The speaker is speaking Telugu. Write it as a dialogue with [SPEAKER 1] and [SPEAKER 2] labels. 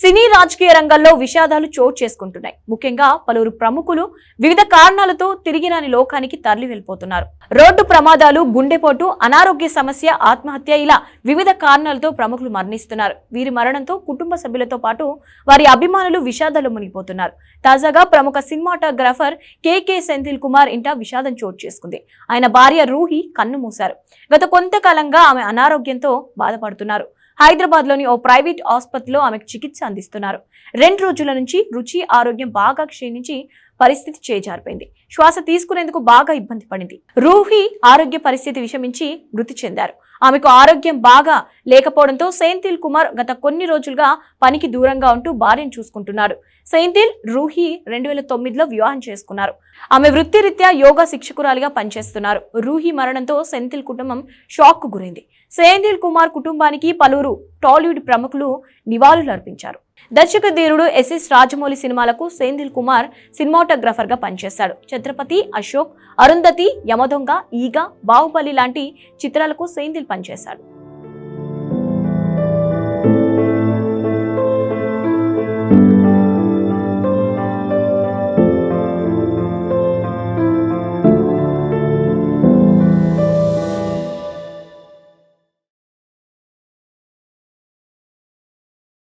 [SPEAKER 1] సినీ రాజకీయ రంగంలో విషాదాలు చోటు చేసుకుంటున్నాయి. ముఖ్యంగా పలువురు ప్రముఖులు వివిధ కారణాలతో తిరిగినని లోకానికి తరలి వెళ్ళిపోతున్నారు. రోడ్డు ప్రమాదాలు గుండెపోటు అనారోగ్య సమస్య ఆత్మహత్య ఇలా వివిధ కారణాలతో ప్రముఖులు మరణిస్తున్నారు. వీరి మరణంతో కుటుంబ సభ్యులతో పాటు వారి అభిమానులు విషాదాలు మునిగిపోతున్నారు. తాజాగా ప్రముఖ సినిమాటోగ్రాఫర్ కేకే సెంథిల్ కుమార్ ఇంట విషాదం చోటు చేసుకుంది. ఆయన భార్య రూహి కన్ను మూశారు. గత కొంతకాలంగా ఆమె అనారోగ్యంతో బాధపడుతున్నారు. హైదరాబాద్లోని ఓ ప్రైవేట్ ఆసుపత్రిలో ఆమెకు చికిత్స అందిస్తున్నారు. రెండు రోజుల నుంచి రుచి ఆరోగ్యం బాగా క్షీణించి పరిస్థితి చేజారిపోయింది. శ్వాస తీసుకునేందుకు బాగా ఇబ్బంది పడింది. రూహి ఆరోగ్య పరిస్థితి విషమించి మృతి చెందారు. ఆమెకు ఆరోగ్యం బాగా లేకపోవడంతో సెయింతిల్ కుమార్ గత కొన్ని రోజులుగా పనికి దూరంగా ఉంటూ భార్యను చూసుకుంటున్నారు. సెయింతిల్ రూహి రెండు వేల తొమ్మిదిలో వివాహం చేసుకున్నారు. ఆమె వృత్తిరీత్యా యోగా శిక్షకురాలిగా పనిచేస్తున్నారు. రూహి మరణంతో సెంతిల్ కుటుంబం షాక్కు గురైంది. సెయింతిల్ కుమార్ కుటుంబానికి పలువురు టాలీవుడ్ ప్రముఖులు నివాళులు అర్పించారు. దర్శక ధీరుడు ఎస్ఎస్ రాజమౌళి సినిమాలకు సెంధిల్ కుమార్ సినిమాటోగ్రాఫర్గా పనిచేశాడు. ఛత్రపతి అశోక్ అరుంధతి యమదొంగ ఈగ బాహుబలి లాంటి చిత్రాలకు సెంధిల్ పనిచేశాడు.